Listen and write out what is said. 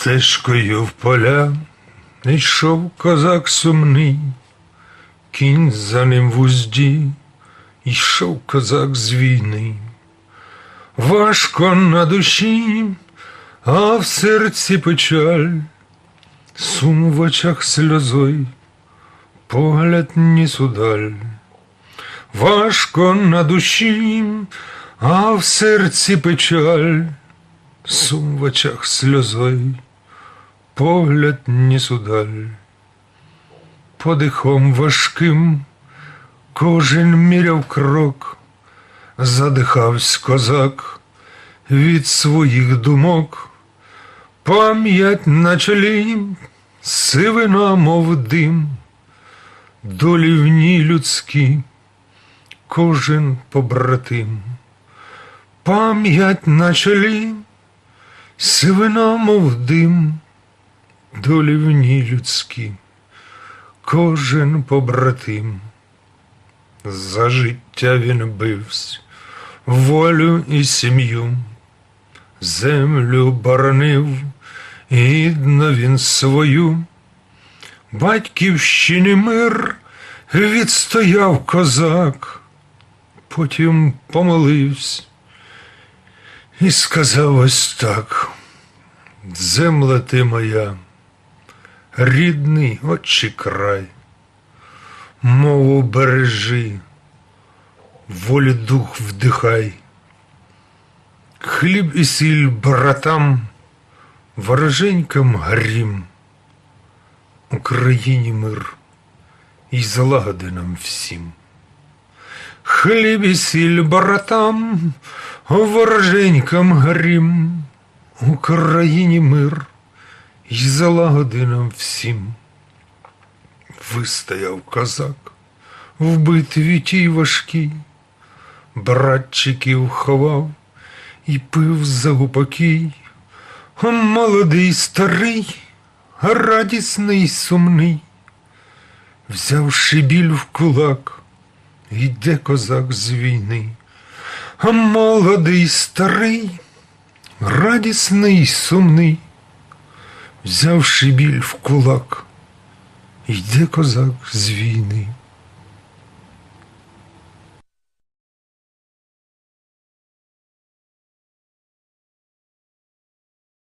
Стежкою в поля йшов козак сумний, кінь за ним в узді, йшов козак з війни. Важко на душі, а в серці печаль, сум в очах сльозой, погляд ніс удаль. Важко на душі, а в серці печаль, сум в очах сльозой, погляд ніс удаль. Подихом важким кожен міряв крок, задихавсь козак від своїх думок, пам'ять на чолі, сивина, мов дим, долі в ній людські, кожен побратим. Пам'ять на чолі, сивина, мов дим, долі в ній людські, кожен побратим. За життя він бивсь, волю і сім'ю, землю боронив, гідно він свою, батьківщини мир. Відстояв козак, потім помолився і сказав ось так: Земля ти моя, рідний отчий край, мову бережи, волі дух вдихай, хліб і сіль братам, вороженькам грім, Україні мир і злагоди нам всім. Хліб і сіль братам, вороженькам грім, Україні мир і залагоди нам всім. Вистояв козак в битві тій важкій, братчиків ховав і пив за гупакій, а молодий старий, радісний сумний, взявши біль в кулак, йде козак з війни, а молодий старий, радісний сумний, взявши біль в кулак, йде козак з війни.